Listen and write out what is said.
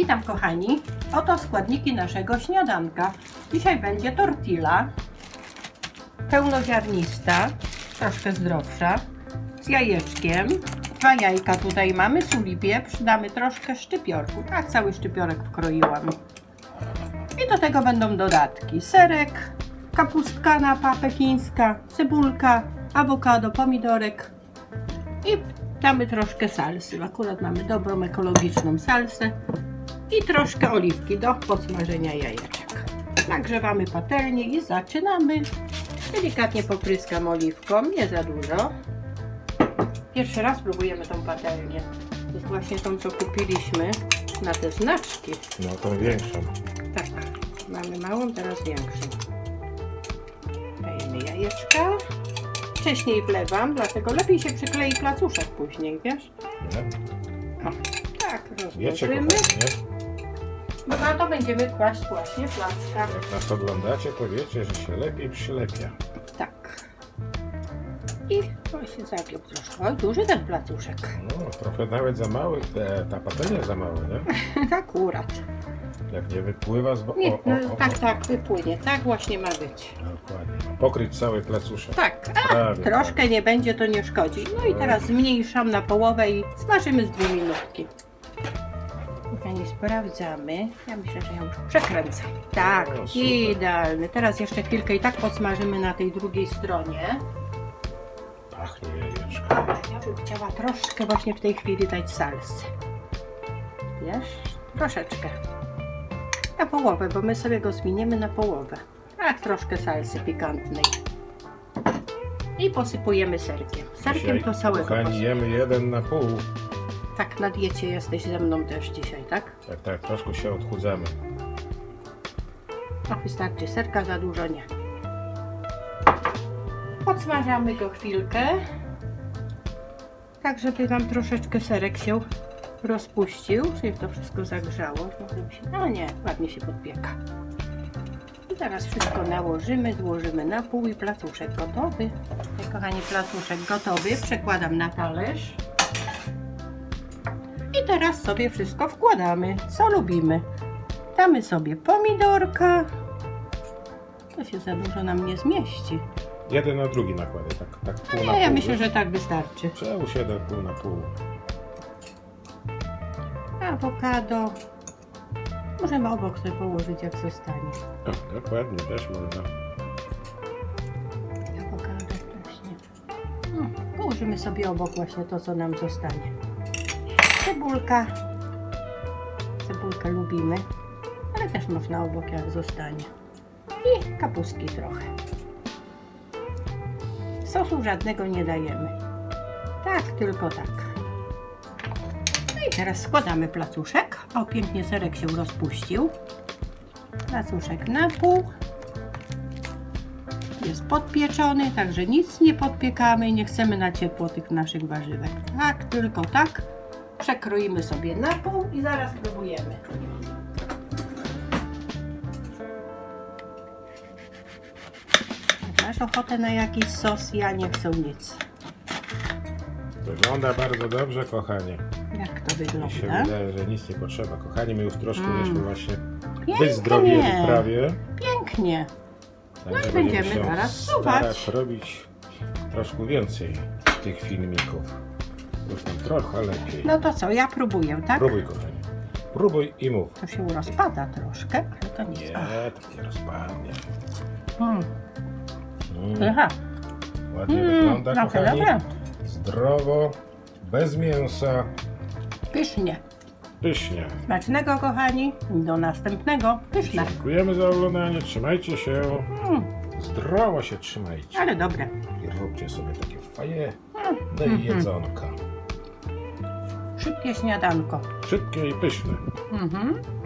Witam kochani. Oto składniki naszego śniadanka. Dzisiaj będzie tortilla pełnoziarnista, troszkę zdrowsza, z jajeczkiem. Dwa jajka tutaj mamy, sól i pieprz, damy troszkę szczypiorku. Tak, cały szczypiorek wkroiłam. I do tego będą dodatki. Serek, kapustka napa pekińska, cebulka, awokado, pomidorek i damy troszkę salsy. Akurat mamy dobrą ekologiczną salsę i troszkę oliwki do podsmażenia jajeczek. Nagrzewamy patelnię i zaczynamy. Delikatnie popryskam oliwką, nie za dużo. Pierwszy raz próbujemy tą patelnię. To jest właśnie tą, co kupiliśmy na te znaczki. No tą większą. Tak, mamy małą, teraz większą. Dajemy jajeczka. Wcześniej wlewam, dlatego lepiej się przyklei placuszek później, wiesz? Nie? O, tak, Wiecie rozłożymy. kochani, nie? No na to będziemy kłaść właśnie placka. Jak nas oglądacie, to wiecie, że się lepiej przylepia. Tak. I właśnie zagiął troszkę. Oj, duży ten placuszek. No, trochę nawet za mały, te, ta patelnia za mała, nie? Akurat. Jak nie wypływa z... Bo... Nie, o, no, o, o, tak, o. tak, wypłynie. Tak właśnie ma być. Dokładnie. Pokryć cały placuszek. Tak, a Prawie, troszkę nie będzie, to nie szkodzi. No i teraz zmniejszam na połowę i smażymy z dwie minutki. Kochani, sprawdzamy. Ja myślę, że już przekręcę. Tak, O, super. idealny. Teraz jeszcze chwilkę i tak podsmażymy na tej drugiej stronie. Pachnie jajeczko. Ja bym chciała troszkę właśnie w tej chwili dać salsy. Wiesz? Troszeczkę. Na połowę, bo my sobie go zmieniemy na połowę. Tak, troszkę salsy pikantnej. I posypujemy serkiem. Serkiem Dzisiaj, to całego Kochani, jemy jeden na pół. Tak, na diecie jesteś ze mną też dzisiaj, tak? Tak, tak, troszkę się odchudzamy. No wystarczy, serka za dużo nie. Podsmażamy go chwilkę. Tak, żeby nam troszeczkę serek się rozpuścił, żeby to wszystko zagrzało. Się- No nie, ładnie się podpieka. I teraz wszystko nałożymy, złożymy na pół i placuszek gotowy. Kochani, placuszek gotowy. Przekładam na talerz. I teraz sobie wszystko wkładamy, co lubimy. Damy sobie pomidorka. To się za dużo nam nie zmieści. Jeden na drugi nakładę, tak, tak pół na Nie, ja pół. myślę, że tak wystarczy. Przełóż jeden pół na pół. Awokado. Możemy obok sobie położyć, jak zostanie. O, dokładnie, też można. Awokado właśnie. No, położymy sobie obok właśnie to, co nam zostanie. Cebulka. Cebulkę lubimy, ale też można obok, jak zostanie. I kapustki trochę. Sosu żadnego nie dajemy. Tak, tylko tak. No i teraz składamy placuszek. O, pięknie serek się rozpuścił. Placuszek na pół. Jest podpieczony, także nic nie podpiekamy nie chcemy na ciepło tych naszych warzywek. Tak, tylko tak. Przekroimy sobie na pół i zaraz próbujemy. Masz ochotę na jakiś sos? Ja nie chcę nic. Wygląda bardzo dobrze, kochanie. Jak to Mi się wygląda? wydaje, że nic nie potrzeba. Kochani, my już troszkę Mm. żeśmy właśnie Pięknie. wyzdrowieli prawie. Pięknie. Także No będziemy się zaraz starać spróbować. robić troszkę więcej tych filmików. Już nam trochę lepiej. No to co, ja próbuję, tak? Próbuj, kochanie. Próbuj i mów. To się rozpada troszkę, ale to nic. Nie, to nie rozpadnie. Mm. Mm, Aha. ładnie Mm, wygląda, trochę kochani. dobre. Zdrowo, bez mięsa, Pysznie. pysznie. Smacznego, kochani. Do następnego. Pyszne. Dziękujemy za oglądanie. Trzymajcie się. Mm, Zdrowo się trzymajcie. ale dobre. I róbcie sobie takie fajne Mhm. jedzonka. Szybkie śniadanko. Szybkie i pyszne. Mhm.